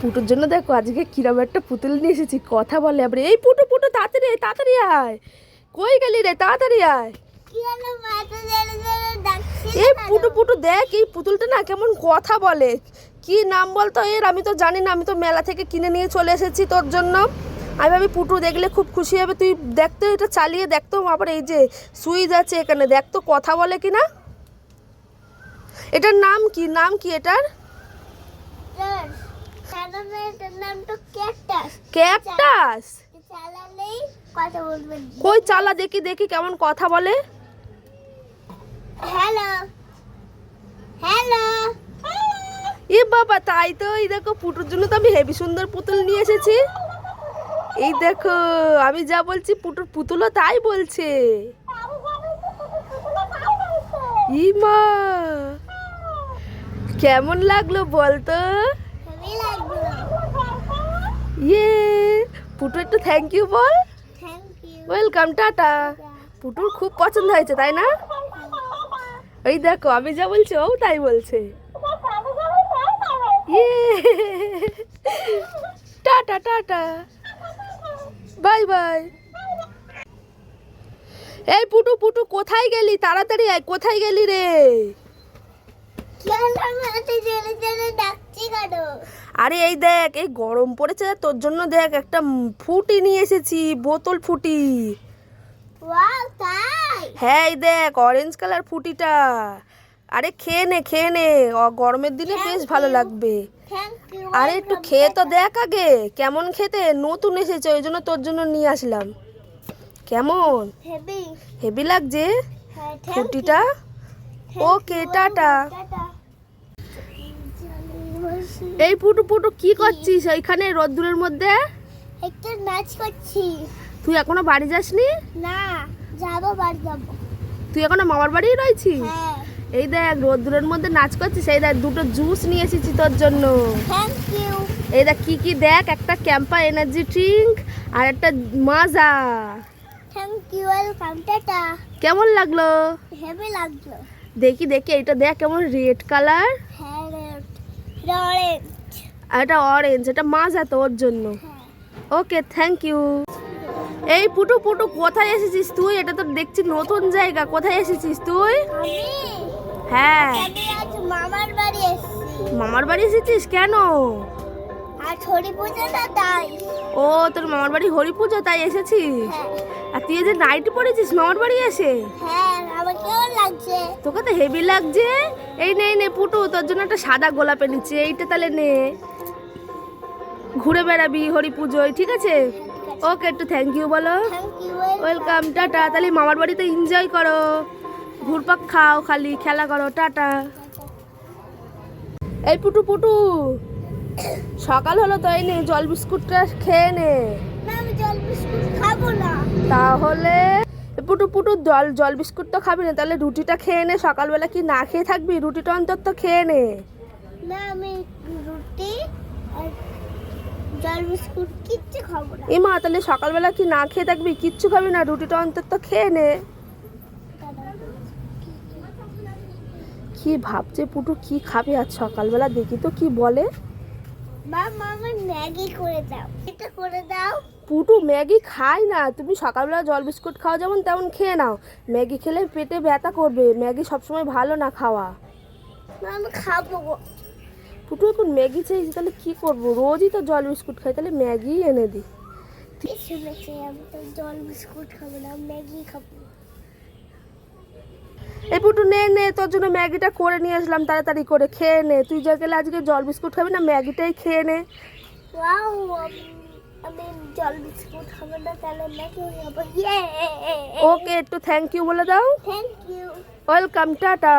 পুটুর জন্য দেখো আজকে কিরম একটা পুতুল নিয়ে এসেছি কথা বলে আবার এই পুটু পুটু তাড়াতাড়ি আয় তাড়াতাড়ি আয়। কই গেলি রে তাড়াতাড়ি আয়। এই পুটু পুটু দেখ এই পুতুলটা না কেমন কথা বলে। কি নাম বলতো এর? আমি তো জানি না আমি তো মেলা থেকে কিনে নিয়ে চলে এসেছি তোর জন্য। আমি ভাবি পুটু দেখলে খুব খুশি হবে। তুই দেখতো এটা চালিয়ে দেখতো আবার এই যে সুইচ আছে এখানে দেখতো কথা বলে কি না এটার নাম কি? নাম কি এটার সাধারণত এটার নাম তো ক্যাকটাস? কই চালা দেখি দেখি কেমন কথা বলে। হ্যালো হ্যালো এ বাবা তাই তো এই দেখো পুটুর জন্য তো আমি হেভি সুন্দর পুতুল নিয়ে এসেছি। এই দেখো আমি যা বলছি পুটুর পুতুলও তাই বলছে। ই মা কেমন লাগল বলতো? ইয়ে পুটু একটু thank you ball. Welcome tata. পুটুর খুব পছন্দ হয়েছে তাই না? এই দেখো আমি যা বলছি ও তাই বলছে। ইয়ে। Tata tata. Bye bye. এই পুটু পুটু কোথায় গেলি? তাড়াতাড়ি আয় কোথায় গেলি রে? কেন আরে এই দেখ এই গরম পড়েছে তোর জন্য দেখ একটা ফুটি নিয়ে এসেছি বোতল ফুটি। হ্যাঁ এই দেখ অরেঞ্জ কালার ফুটিটা। আরে খেয়ে নে খেয়ে নে গরমের দিনে বেশ ভালো লাগবে। আরে একটু খেয়ে তো দেখ আগে কেমন খেতে? নতুন এসেছে ওই জন্য তোর জন্য নিয়ে আসলাম। কেমন? হেভি লাগছে? হ্যাঁ ফুটিটা? ওকে টাটা। এই পুটু পুটু কি করছিস? ওইখানে রোদ্দুরের মধ্যে? একটা নাচ করছি। তুই এখনও বাড়ি যাসনি? না যাব বাড়ি যাব। তুই এখনও মামার বাড়ি রয়েছিস? হ্যাঁ। এই দেখ রোদ্দুরের মধ্যে নাচ করছিস এই দেখ দুটো জুস নিয়ে এসেছি তোর জন্য। থ্যাংক ইউ এই দেখ কি কি দেখ একটা ক্যাম্পা এনার্জি ড্রিঙ্ক আর একটা মাজা থ্যাংক ইউ ওয়েলকাম টাটা। কেমন লাগল? হেভি লাগল। দেখি দেখি এটা দেখ কেমন রেড কালার হ্যাঁ রেড অরেঞ্জ আর এটা অরেঞ্জ এটা মাজা ওর জন্য। ওকে থ্যাংক ইউ এই পুটু পুটু কোথায় এসেছিস তুই? এটা তো দেখছি নতুন জায়গা। কোথায় এসেছিস তুই? হ্যাঁ। মামার বাড়ি এসেছিস? কেন? আর হরি পুজোটা তাই। ও তোর মামার বাড়ি হরি পুজো তাই এসেছিস? হ্যাঁ। আর তুই যে নাইটি পরেছিস মামার বাড়ি এসে? হ্যাঁ আমার কেমন লাগছে। তোকে তো হেভি লাগছে। এই নে নে পুটু তোর জন্য একটা সাদা গোলাপ এনেছি এইটা তাহলে নে। ঘুরে বেড়াবি হরি পুজোয় ঠিক আছে। ওকে একটু থ্যাংক ইউ বলো। Welcome tata. তাহলে মামার বাড়িতে এনজয় করো। ঘুরপাক খাও খালি খেলা করো টাটা। এই পুটু পুটু। সকাল হলো তো নে জল বিস্কুটটা খেয়ে নে। আমি জল বিস্কুট খাব না। তাহলে পুটু পুটু জল জল বিস্কুট তো খাবি না তাহলে রুটিটা খেয়ে নে সকালবেলা কি না খেয়ে থাকবি? রুটিটা অন্তত খেয়ে নে। না আমি রুটি আর জল বিস্কুট কিচ্ছু খাব না। এ মা তাহলে সকালবেলা কি না খেয়ে থাকবি? কিচ্ছু খাবি না রুটিটা অন্তত খেয়ে নে। কি ভাবছে পুটু কি খাবে আজ সকালবেলা? দেখি তো কি বলে। মামা ম্যাগি করে দাও। এটা করে দাও। পুটু ম্যাগি খাই না। তুমি সকালবেলা জল বিস্কুট খাও যেমন তেমন খেয়ে নাও। ম্যাগি খেলে পেটে ব্যথা করবে। ম্যাগি সবসময় ভালো না খাওয়া। মা আমি খাব। পুটু এখন ম্যাগি চাইছি তাহলে কি করব? রোজই তো জল বিস্কুট খাই তাহলে ম্যাগি এনে দিই। শুনেছি আমি তো জল বিস্কুট খাব না ম্যাগি খাব। এই পুটু নে নে তোর জন্য ম্যাগিটা করে নিয়ে আসলাম তাড়াতাড়ি করে খেয়ে নে। তুই যা গেলে আজকে জল বিস্কুট খাবি না ম্যাগিটাই খেয়ে নে। ওকে একটু থ্যাংক ইউ বলে দাও। Thank you welcome tata.